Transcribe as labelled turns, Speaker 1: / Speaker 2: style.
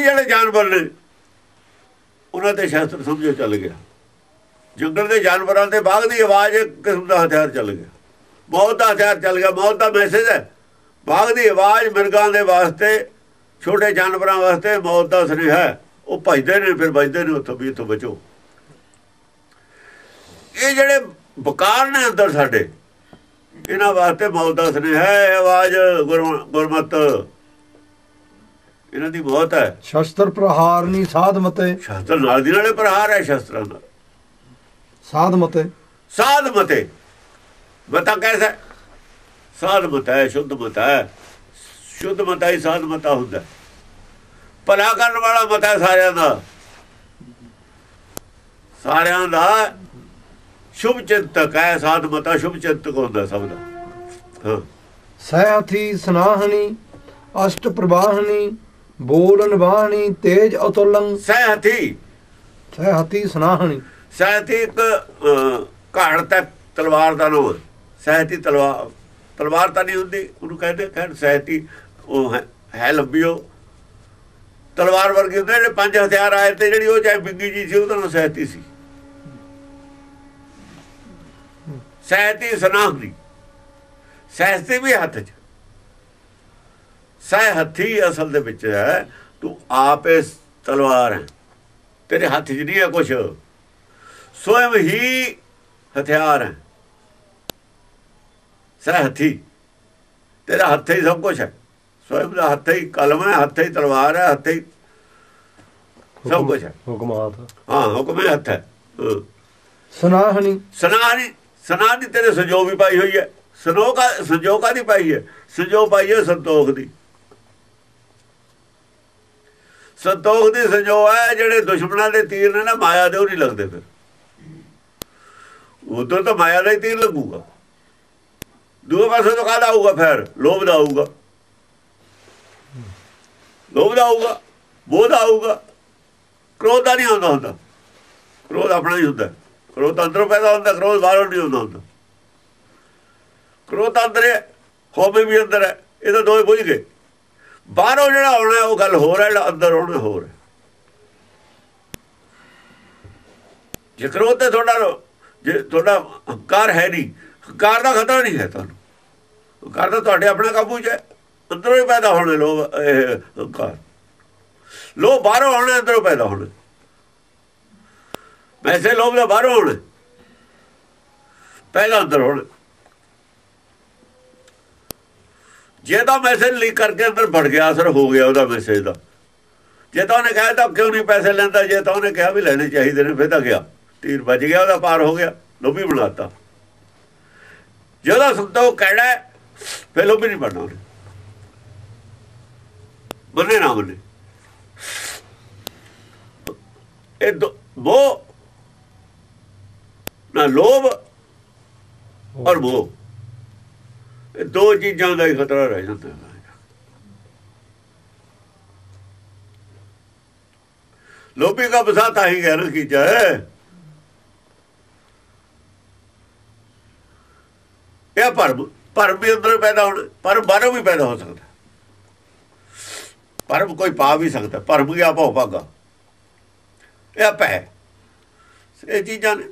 Speaker 1: ਜੰਗਲੀ ਜਿਹੜੇ ਜਾਨਵਰ ਨੇ, ਉਹਨਾਂ ਤੇ ਸ਼ਾਸਤਰ ਸਮਝੋ ਚੱਲ ਗਿਆ। ਜੰਗਲ ਦੇ ਜਾਨਵਰਾਂ ਤੇ ਬਾਗ ਦੀ ਆਵਾਜ਼ ਇੱਕ ਕਿਸਮ ਦਾ ਹਥਿਆਰ ਚੱਲ ਗਿਆ। ਮੌਤ ਦਾ ਹਥਿਆਰ ਚੱਲ ਗਿਆ ਮੌਤ ਦਾ ਮੈਸੇਜ ਹੈ। ਬਾਗ ਦੀ ਆਵਾਜ਼ ਮਿਰਗਾਂ ਦੇ ਵਾਸਤੇ, ਛੋਟੇ ਜਾਨਵਰਾਂ ਵਾਸਤੇ ਮੌਤ ਦਾ ਸੁਨੇਹਾ ਹੈ। ਉਹ ਭਜਦੇ ਨੇ, ਫਿਰ ਵੱਜਦੇ ਨੇ ਉੱਥੋਂ ਵੀ ਇੱਥੋਂ ਬਚੋ। ਇਹ ਜਿਹੜੇ ਬਕਾਰ ਨੇ ਅੰਦਰ ਸਾਡੇ, ਇਹਨਾਂ ਵਾਸਤੇ ਮੌਤ ਦਾ ਸੁਨੇਹਾ ਹੈ। ਆਵਾਜ਼ ਗੁਰਮ- ਗੁਰਮਤ ਇਹਨਾਂ ਦੀ ਮੌਤ ਹੈ।
Speaker 2: ਸ਼ਸਤਰ ਪ੍ਰਹਾਰ ਨਹੀਂ ਸਾਧ ਮਤੇ।
Speaker 1: ਸ਼ਾਸਤਰ ਨਾਲ ਦੀ ਨਾਲੇ ਪ੍ਰਹਾਰ ਹੈ ਸ਼ਸਤਰਾਂ ਦਾ।
Speaker 2: ਸਾਧ ਮਤੇ।
Speaker 1: ਸਾਧ ਮਤੇ। ਮਤਾ ਕੈਸਾ? ਸਾਧ ਮਤਾ ਹੈ ਸ਼ੁੱਧ ਮਤਾ ਹੈ। ਸ਼ੁੱਧ ਮਤਾ ਹੀ ਸਾਧ ਮਤਾ ਹੁੰਦਾ। ਭਲਾ ਕਰਨ ਵਾਲਾ ਮਤਾ ਸਾਰਿਆਂ ਦਾ। ਸਾਰਿਆਂ ਦਾ ਸ਼ੁਭ ਚਿੰਤਕ ਹੈ ਸਾਧ ਮਤਾ ਸ਼ੁਭ ਚਿੰਤਕ ਹੁੰਦਾ ਸਭ ਦਾ। ਹਾਂ।
Speaker 2: ਸਹਿਥੀ ਸਨਾਹਣੀ ਅਸ਼ਟ ਪ੍ਰਵਾਹਣੀ ਬੋਲਨ ਬਾਹਣੀ ਤੇਜ ਅਤੁਲੰ।
Speaker 1: ਸਹਿਤੀ।
Speaker 2: ਸਹਿਥੀ ਸਨਾਹਣੀ।
Speaker 1: ਸਹਿਤੀ ਇੱਕ ਅਹ, ਘਾੜ ਤੱਕ ਤਲਵਾਰ ਦਾ ਨਾਮ ਹੈ। ਸਹਿਤੀ ਤਲਵਾਰ ਤਲਵਾਰ ਤਾਂ ਨਹੀਂ ਹੁੰਦੀ ਉਹਨੂੰ ਕਹਿੰਦੇ ਖੈਰ ਸਹਿਤੀ ਉਹ ਹੈ- ਹੈ ਲੰਬੀ ਉਹ। ਤਲਵਾਰ ਵਰਗੀ ਹੁੰਦੇ ਜਿਹੜੇ ਪੰਜ ਹਥਿਆਰ ਆਏ ਤੇ ਜਿਹੜੀ ਉਹ ਚਾਹੇ ਬਿੰਗੀ ਜੀ ਸੀ ਉਹਦਾ ਨਾਮ ਸਹਿਤੀ ਸੀ। ਸਹਿਤੀ ਸਨਾਹਨੀ ਸਹਿਤੀ ਵੀ ਹੱਥ 'ਚ। ਸਹਿ ਹੱਥੀ ਅਸਲ ਦੇ ਵਿੱਚ ਹੈ ਤੂੰ ਆਪੇ ਤਲਵਾਰ ਹੈ। ਤੇਰੇ ਹੱਥ 'ਚ ਨਹੀਂ ਹੈ ਕੁਛ। ਸਵਯੰ ਹੀ ਹਥਿਆਰ ਹੈ। ਸਹਿ ਹੱਥੀ। ਤੇਰਾ ਹੱਥ ਹੀ ਸਭ ਕੁਝ ਹੈ। ਸਵਯੰ ਦਾ ਹੱਥ ਹੀ ਕਲਮ ਹੈ ਹੱਥ ਹੀ ਤਲਵਾਰ ਹੈ ਹੱਥ ਹੀ ਸਭ ਕੁਝ ਹੈ।
Speaker 2: ਹੁਕਮਾਤ।
Speaker 1: ਹਾਂ ਹੁਕਮ ਹੈ ਹੱਥ ਹੈ।
Speaker 2: ਸਨਾਹਣੀ।
Speaker 1: ਸਨਾਨੀ ਸਨਾਨੀ ਤੇਰੇ ਸੰਜੋਗ ਵੀ ਪਾਈ ਹੋਈ ਹੈ। ਸੰਜੋਗ ਕਾ ਸੰਜੋਗ ਕਾਹਦੀ ਪਾਈ ਹੈ? ਸੰਜੋਗ ਪਾਈ ਹੈ ਸੰਤੋਖ ਦੀ। ਸੰਤੋਖ ਦੀ ਸੰਜੋਗ ਹੈ, ਜਿਹੜੇ ਦੁਸ਼ਮਣਾਂ ਦੇ ਤੀਰ ਨੇ ਨਾ, ਮਾਇਆ ਦੇ ਉਹ ਨਹੀਂ ਲੱਗਦੇ ਫਿਰ। ਉਦੋਂ ਤਾਂ ਮਾਇਆ ਦਾ ਹੀ ਤੀਰ ਲੱਗੂਗਾ। ਦੂਏ ਪਾਸੇ ਤੋਂ ਕਾਹਦਾ ਆਊਗਾ ਫਿਰ? ਲੋਭ ਦਾ ਆਊਗਾ। ਲੋਭ ਦਾ ਆਊਗਾ, ਬੋਧ ਆਊਗਾ। ਕ੍ਰੋਧ ਦਾ ਨਹੀਂ ਆਉਂਦਾ ਹੁੰਦਾ। ਕ੍ਰੋਧ ਆਪਣਾ ਹੀ ਹੁੰਦਾ। ਕ੍ਰੋਧ ਅੰਦਰੋਂ ਪੈਦਾ ਹੁੰਦਾ, ਕ੍ਰੋਧ ਬਾਹਰੋਂ ਨਹੀਂ ਆਉਂਦਾ ਹੁੰਦਾ। ਕ੍ਰੋਧ ਅੰਦਰ ਹੈ ਹੋਵੇ ਵੀ ਅੰਦਰ ਹੈ। ਇਹ ਤਾਂ ਦੋਵੇਂ ਬੁਝ ਗਏ। ਬਾਹਰੋਂ ਜਿਹੜਾ ਆਉਣਾ, ਉਹ ਗੱਲ ਹੋਰ ਹੈ ਜਿਹੜਾ ਅੰਦਰ ਆਉਣਾ ਹੋਰ ਹੈ। ਜੇ ਕ੍ਰੋਧ ਤੇ ਤੁਹਾਡਾ ਜੇ ਤੁਹਾਡਾ ਹੰਕਾਰ ਹੈ ਨਹੀਂ, ਹੰਕਾਰ ਦਾ ਖਤਰਾ ਨਹੀਂ ਹੈ ਤੁਹਾਨੂੰ। ਹੰਕਾਰ ਤਾਂ ਤੁਹਾਡੇ ਆਪਣੇ ਕਾਬੂ 'ਚ ਹੈ। ਅੰਦਰੋਂ ਹੀ ਪੈਦਾ ਹੋਣੇ ਲੋਭ ਇਹ ਹੰਕਾਰ। ਲੋਭ ਬਾਹਰੋਂ ਆਉਣਾ, ਅੰਦਰੋਂ ਪੈਦਾ ਹੋਣਾ। ਵੈਸੇ ਲੋਭ ਦਾ ਬਾਹਰੋਂ ਹੋਣਾ ਪਹਿਲਾਂ ਅੰਦਰ ਹੋਣਾ। ਜੇ ਤਾਂ ਮੈਸੇਜ ਲੀਕ ਕਰਕੇ ਅੰਦਰ ਵੜ ਗਿਆ, ਅਸਰ ਹੋ ਗਿਆ ਉਹਦਾ ਮੈਸੇਜ ਦਾ। ਜੇ ਤਾਂ ਉਹਨੇ ਕਹਿਆ ਤਾਂ ਕਿਉਂ ਨਹੀਂ ਪੈਸੇ ਲੈਂਦਾ, ਜੇ ਤਾਂ ਉਹਨੇ ਕਿਹਾ ਵੀ ਲੈਣੇ ਚਾਹੀਦੇ ਨੇ, ਫਿਰ ਤਾਂ ਗਿਆ। ਤੀਰ ਵੱਜ ਗਿਆ, ਉਹਦਾ ਪਾਰ ਹੋ ਗਿਆ, ਲੋਭੀ ਬਣਾਤਾ ਜਿਹਦਾ ਸੰਤੋਖ ਕਹਿਣਾ ਫਿਰ ਲੋਭੀ ਨਹੀਂ ਬਣਨਾ ਉਹਨੇ। ਬੰਨੇ ਨਾ ਬੰਨੇ ਇਹ ਦੋ ਮੋਹ ਨਾ ਲੋਭ ਔਰ ਮੋਹ। ਇਹ ਦੋ ਚੀਜ਼ਾਂ ਦਾ ਹੀ ਖਤਰਾ ਰਹਿ ਜਾਂਦਾ ਹੈ। ਲੋਭੀ ਦਾ ਬਸਾਤਾ ਹੀ ਗਿਆਨ ਕੀ ਇਹ ਭਰਮ ਭਰਮ ਵੀ ਅੰਦਰ ਪੈਦਾ ਹੋਣਾ ਪਰ ਬਾਹਰੋਂ ਵੀ ਪੈਦਾ ਹੋ ਸਕਦਾ। ਭਰਮ ਕੋਈ ਪਾ ਵੀ ਸਕਦਾ, ਭਰਮ ਗਿਆ ਭਉ ਭਾਗਾ। ਇਹ ਆਪੇ ਇਹ ਚੀਜ਼ਾਂ ਨੇ।